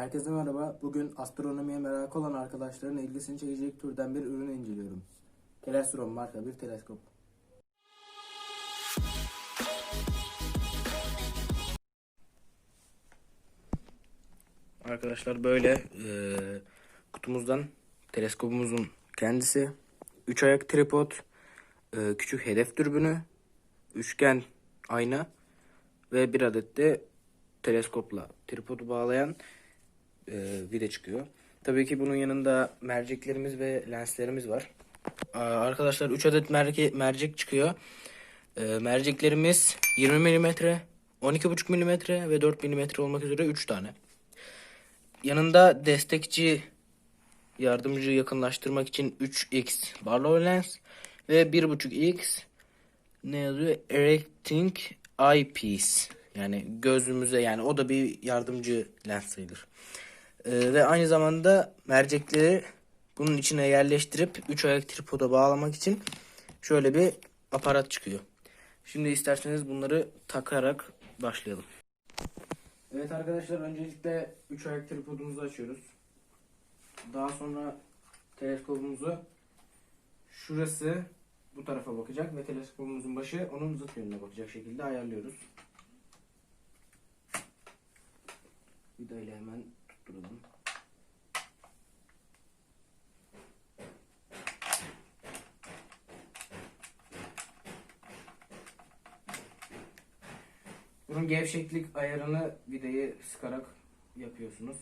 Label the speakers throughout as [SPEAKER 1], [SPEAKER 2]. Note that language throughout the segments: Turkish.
[SPEAKER 1] Herkese merhaba. Bugün astronomiye merak olan arkadaşların ilgisini çekecek türden bir ürün inceliyorum. Telestrom marka bir teleskop. Arkadaşlar böyle e, kutumuzdan teleskopumuzun kendisi, 3 ayak tripod, e, küçük hedef dürbünü, üçgen ayna ve bir adet de teleskopla tripodu bağlayan vida çıkıyor. Tabii ki bunun yanında merceklerimiz ve lenslerimiz var. Arkadaşlar 3 adet merke, mercek çıkıyor. E, merceklerimiz 20 mm, 12,5 mm ve 4 mm olmak üzere 3 tane. Yanında destekçi yardımcı yakınlaştırmak için 3x Barlow lens ve 1.5x ne yazıyor? Erecting eyepiece. Yani gözümüze yani o da bir yardımcı lens sayılır. Ee, ve aynı zamanda mercekleri bunun içine yerleştirip 3 ayak tripoda bağlamak için şöyle bir aparat çıkıyor. Şimdi isterseniz bunları takarak başlayalım. Evet arkadaşlar öncelikle 3 ayak tripodumuzu açıyoruz. Daha sonra teleskopumuzu şurası bu tarafa bakacak ve teleskopumuzun başı onun zıt yönüne bakacak şekilde ayarlıyoruz. Vidayla hemen tutturalım. Bunun gevşeklik ayarını vidayı sıkarak yapıyorsunuz.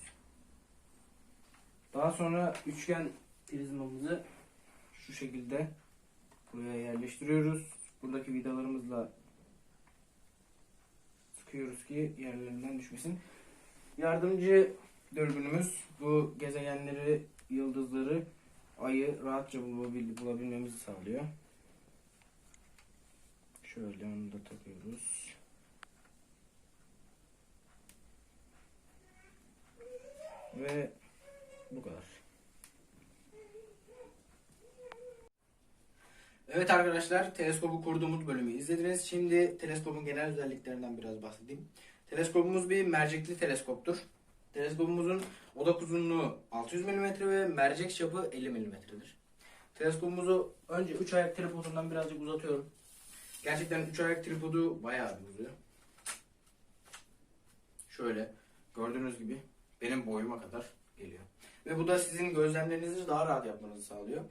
[SPEAKER 1] Daha sonra üçgen prizmamızı şu şekilde buraya yerleştiriyoruz. Buradaki vidalarımızla sıkıyoruz ki yerlerinden düşmesin. Yardımcı dürbünümüz bu gezegenleri, yıldızları, ayı rahatça bulabil- bulabilmemizi sağlıyor. Şöyle onu da takıyoruz. Ve bu kadar. Evet arkadaşlar, teleskobu kurduğumuz bölümü izlediniz. Şimdi teleskopun genel özelliklerinden biraz bahsedeyim. Teleskopumuz bir mercekli teleskoptur. Teleskopumuzun odak uzunluğu 600 mm ve mercek çapı 50 mm'dir. Teleskopumuzu önce 3 ayak tripodundan birazcık uzatıyorum. Gerçekten 3 ayak tripodu bayağı bir uzuyor. Şöyle gördüğünüz gibi benim boyuma kadar geliyor. Ve bu da sizin gözlemlerinizi daha rahat yapmanızı sağlıyor.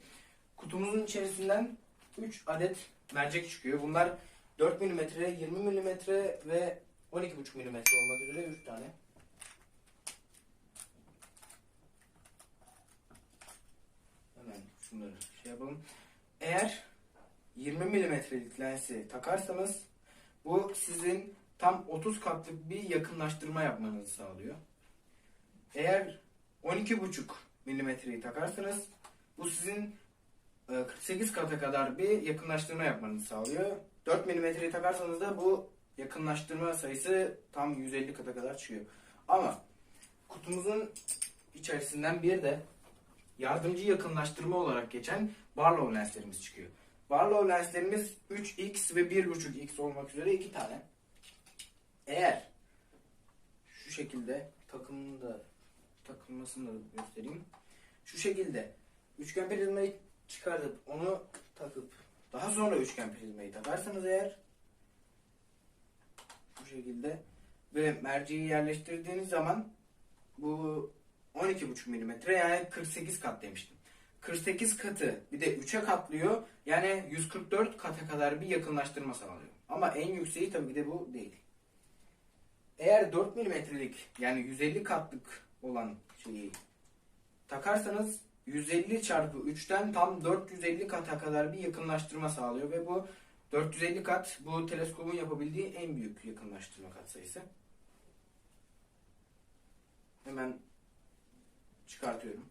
[SPEAKER 1] Kutumuzun içerisinden 3 adet mercek çıkıyor. Bunlar 4 mm, 20 mm ve 12,5 mm olmak üzere 3 tane. Hemen şunları şey yapalım. Eğer 20 mm'lik lensi takarsanız bu sizin tam 30 katlık bir yakınlaştırma yapmanızı sağlıyor. Eğer 12,5 milimetreyi takarsanız bu sizin e, 48 kata kadar bir yakınlaştırma yapmanızı sağlıyor. 4 milimetreyi takarsanız da bu yakınlaştırma sayısı tam 150 kata kadar çıkıyor. Ama kutumuzun içerisinden bir de yardımcı yakınlaştırma olarak geçen Barlow lenslerimiz çıkıyor. Barlow lenslerimiz 3x ve 1.5x olmak üzere iki tane. Eğer şu şekilde takımını da takılmasını da göstereyim. Şu şekilde üçgen prizmayı çıkartıp onu takıp daha sonra üçgen prizmayı takarsanız eğer bu şekilde ve merceği yerleştirdiğiniz zaman bu 12,5 mm yani 48 kat demiştim. 48 katı bir de 3'e katlıyor. Yani 144 kata kadar bir yakınlaştırma sağlıyor. Ama en yükseği tabii de bu değil. Eğer 4 milimetrelik yani 150 katlık olan şeyi takarsanız 150 çarpı 3'ten tam 450 kata kadar bir yakınlaştırma sağlıyor ve bu 450 kat bu teleskobun yapabildiği en büyük yakınlaştırma katsayısı. Hemen çıkartıyorum.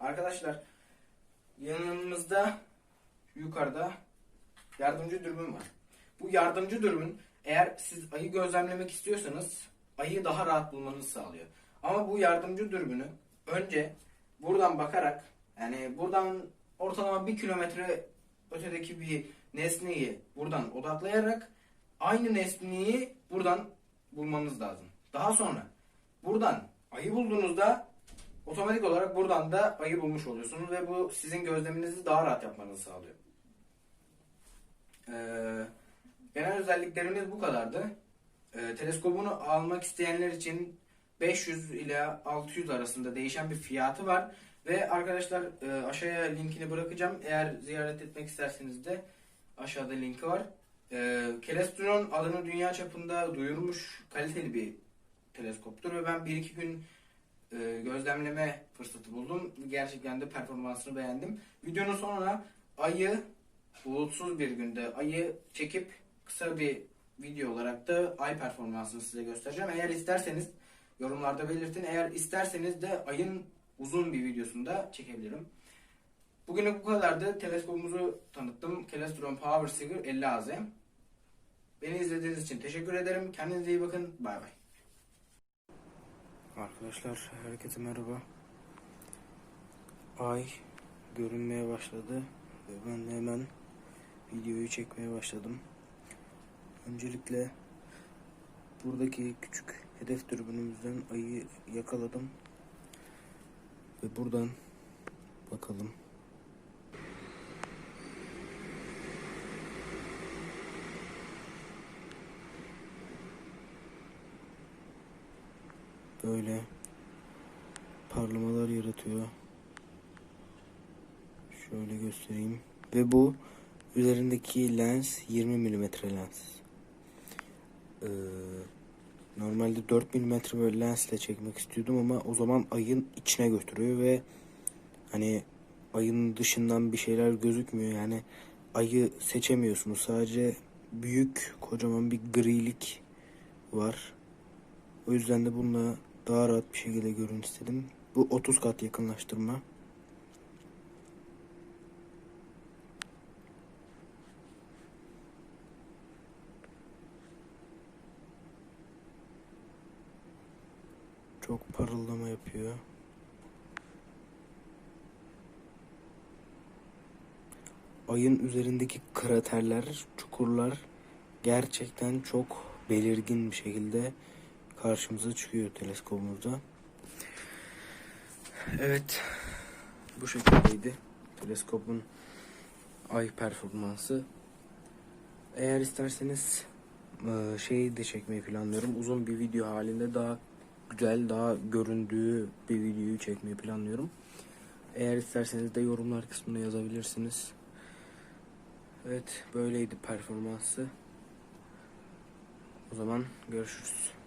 [SPEAKER 1] Arkadaşlar yanımızda yukarıda yardımcı dürbün var. Bu yardımcı dürbün eğer siz ayı gözlemlemek istiyorsanız ayıyı daha rahat bulmanızı sağlıyor. Ama bu yardımcı dürbünü önce buradan bakarak yani buradan ortalama bir kilometre ötedeki bir nesneyi buradan odaklayarak aynı nesneyi buradan bulmanız lazım. Daha sonra buradan ayı bulduğunuzda otomatik olarak buradan da ayı bulmuş oluyorsunuz ve bu sizin gözleminizi daha rahat yapmanızı sağlıyor. Ee, genel özelliklerimiz bu kadardı. Ee, teleskobunu almak isteyenler için 500 ila 600 arasında değişen bir fiyatı var. Ve arkadaşlar e, aşağıya linkini bırakacağım. Eğer ziyaret etmek isterseniz de aşağıda linki var. E, Kelestron adını dünya çapında duyurmuş kaliteli bir teleskoptur ve ben 1-2 gün e, gözlemleme fırsatı buldum. Gerçekten de performansını beğendim. Videonun sonuna ayı bulutsuz bir günde ayı çekip kısa bir video olarak da ay performansını size göstereceğim. Eğer isterseniz yorumlarda belirtin. Eğer isterseniz de ayın uzun bir videosunu da çekebilirim. Bugünlük bu kadardı. Teleskopumuzu tanıttım. Kelestron Power Seeker 50AZ. Beni izlediğiniz için teşekkür ederim. Kendinize iyi bakın. Bay bay. Arkadaşlar herkese merhaba. Ay görünmeye başladı ve ben de hemen videoyu çekmeye başladım. Öncelikle buradaki küçük hedef dürbünümüzden ayı yakaladım. Ve buradan bakalım. Böyle parlamalar yaratıyor. Şöyle göstereyim. Ve bu üzerindeki lens 20 mm lens. Ee, normalde 4 mm böyle lensle çekmek istiyordum ama o zaman ayın içine götürüyor ve hani ayın dışından bir şeyler gözükmüyor. Yani ayı seçemiyorsunuz. Sadece büyük kocaman bir grilik var. O yüzden de bununla daha rahat bir şekilde görün istedim. Bu 30 kat yakınlaştırma. Çok parıldama yapıyor. Ayın üzerindeki kraterler, çukurlar gerçekten çok belirgin bir şekilde karşımıza çıkıyor teleskopumuzda. Evet, bu şekildeydi teleskopun ay performansı. Eğer isterseniz e, şeyi de çekmeyi planlıyorum. Uzun bir video halinde daha güzel, daha göründüğü bir videoyu çekmeyi planlıyorum. Eğer isterseniz de yorumlar kısmına yazabilirsiniz. Evet, böyleydi performansı. O zaman görüşürüz.